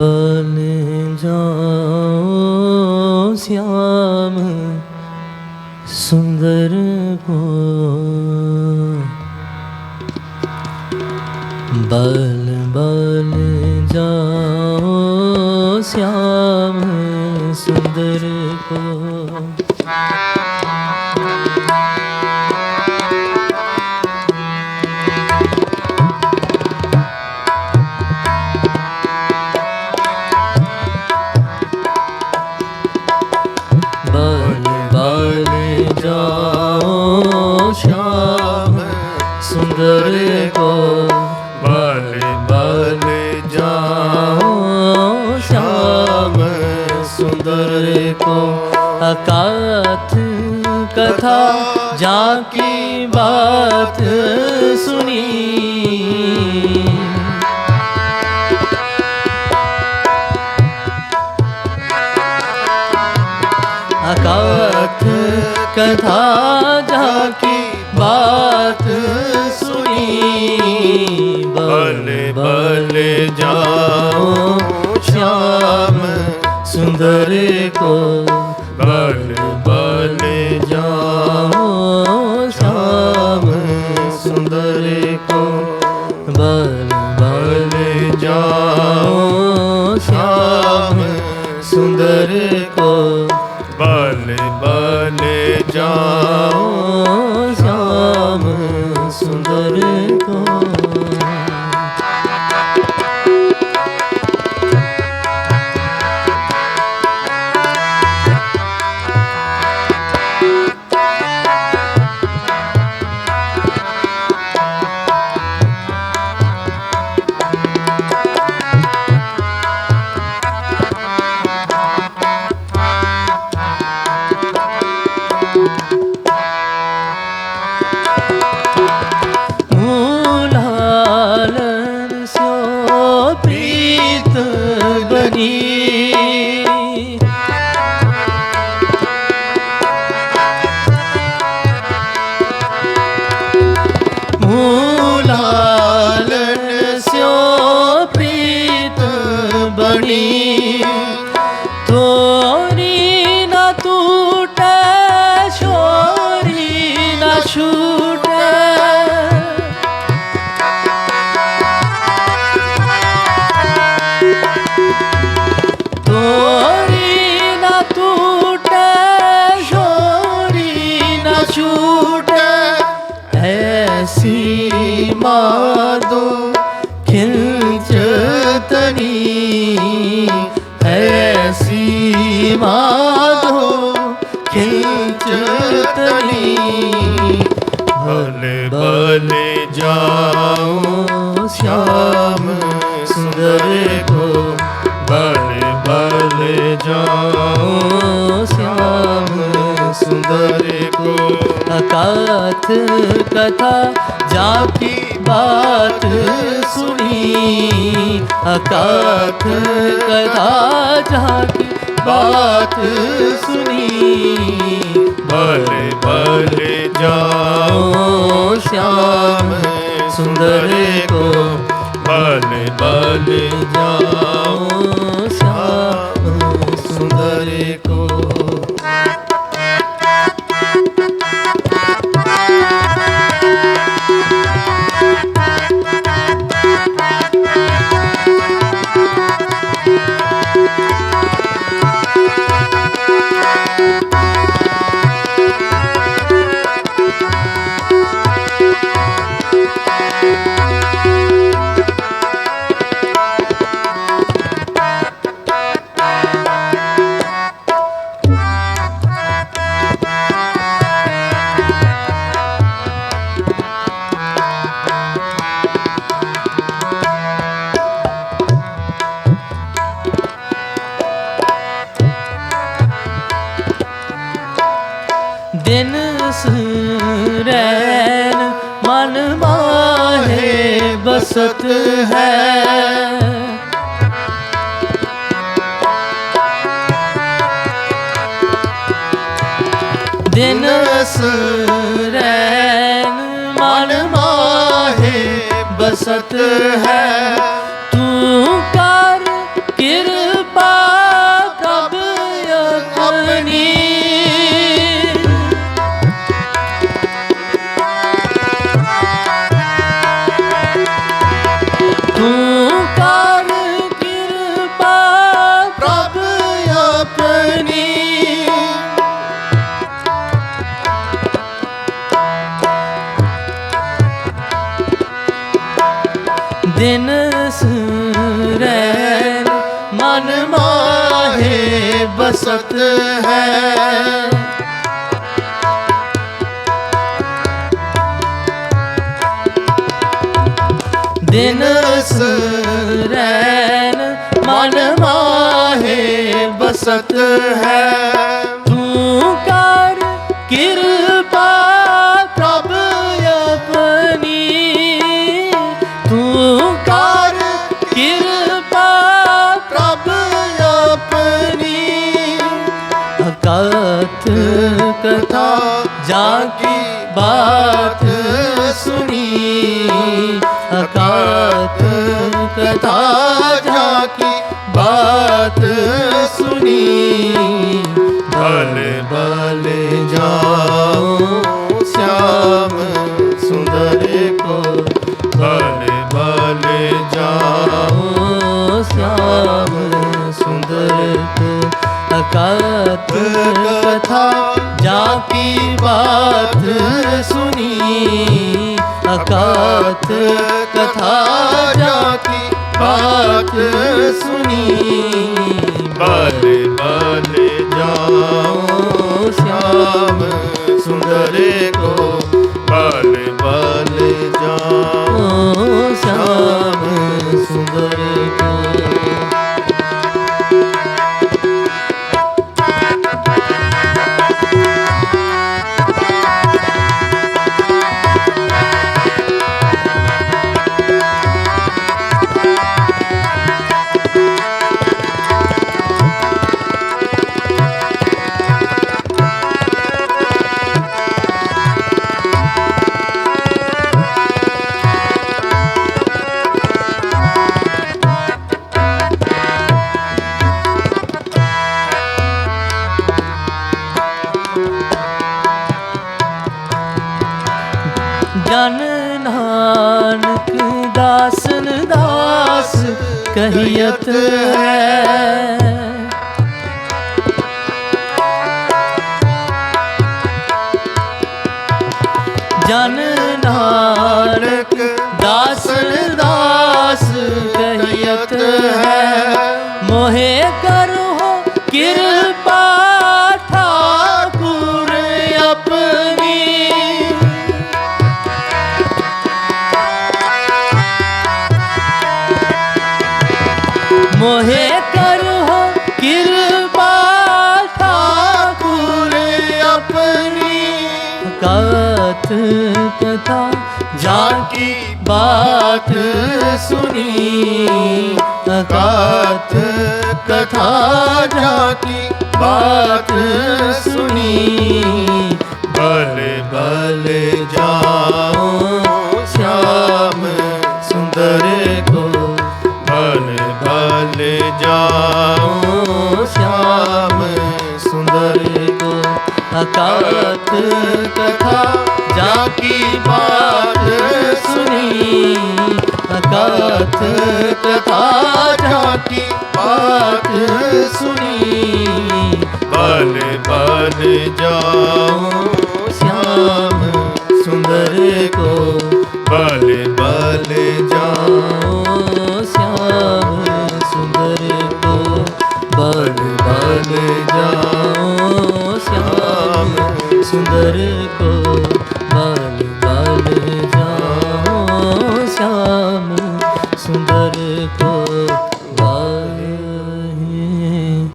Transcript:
ਬਨ ਜਾਓ ਸਿਆਮ ਸੁੰਦਰ ਕੋ ਬਲ ਬਲ ਜਾਓ ਸਿਆਮ ਸੁੰਦਰ ਕੋ ਜਾਓ ਸ਼ਾਮ ਸੁੰਦਰ ਕੋ ਬਲ ਬਲ ਜਾਓ ਜਾਓ ਸ਼ਾਮ ਸੁੰਦਰ ਕੋ ਅਕਾਥ ਕਥਾ ਜਾ ਕੀ ਬਾਤ ਸੁਣੀ? ਕੋ ਬਲ ਬਲ ਜਾਓ ਸ਼ਾਮ ਸੁੰਦਰ ਕੋ ਬਲ ਬਲ ਜਾਓ ਸ਼ਾਮ ਸੁੰਦਰ ਮਾਦੋ ਖਿਲਚਤਨੀ ਐਸੀ ਮਾਦੋ ਖਿਲਚਤਨੀ ਬਲ ਬਲ ਜਾਓ ਸ਼ਾਮ ਸੁੰਦਰ ਕੋ ਬਲ ਬਲ ਜਾਓ नाथ कथा जाकी बात सुनी अकाथ कथा जाकी बात सुनी भले भले जाओ श्याम सुंदर को भले भले जाओ ਮਾਹੇ ਬਸਤ ਹੈ। ਦਿਨ ਸੁਰੈਨ ਮਨ ਮਾਹੇ ਬਸਤ ਹੈ। ਦਿਨ ਸੁਰੈ ਮਨ ਮਾਹੇ ਬਸਤ ਹੈ। ਦਿਨ ਸਰੈਨ ਮਨ ਮਾਹੇ ਬਸਤ ਹੈ। ਤੂੰ ਕਰ ਕਿਰ ਸਤ ਕਥਾ ਜਾਂ ਕੀ ਬਾਤ ਸੁਣੀ? ਅਕਾਤ ਕਥਾ ਜਾਂ ਕੀ ਬਾਤ ਸੁਣੀ? ਬਲ ਬਲ ਜਾਓ ਸਿਆਮ ਸੁੰਦਰੇ ਕੋ ਬਲ ਬਲ ਜਾਓ ਸਿਆਮ अकात कथा जाकी बात सुनी अकात कथा जाकी बात सुनी भले भले जाओ ओ श्याम सुंदर को भले भले जाओ ओ श्याम सुंदर को ਕਹੀਅਤ ਹੈ। ਜਨ ਨਾਨਕ ਦਾਸਨ ਦਾਸ ਕਹੀਅਤ ਹੈ। कथ कथा जाकी बात सुनी कथ कथा जाकी बात सुनी भले भले जाओ कथा जाकी बात सुनी अकात कथा जाकी बात सुनी भले भले जाओ श्याम सुंदर को भले भले जाओ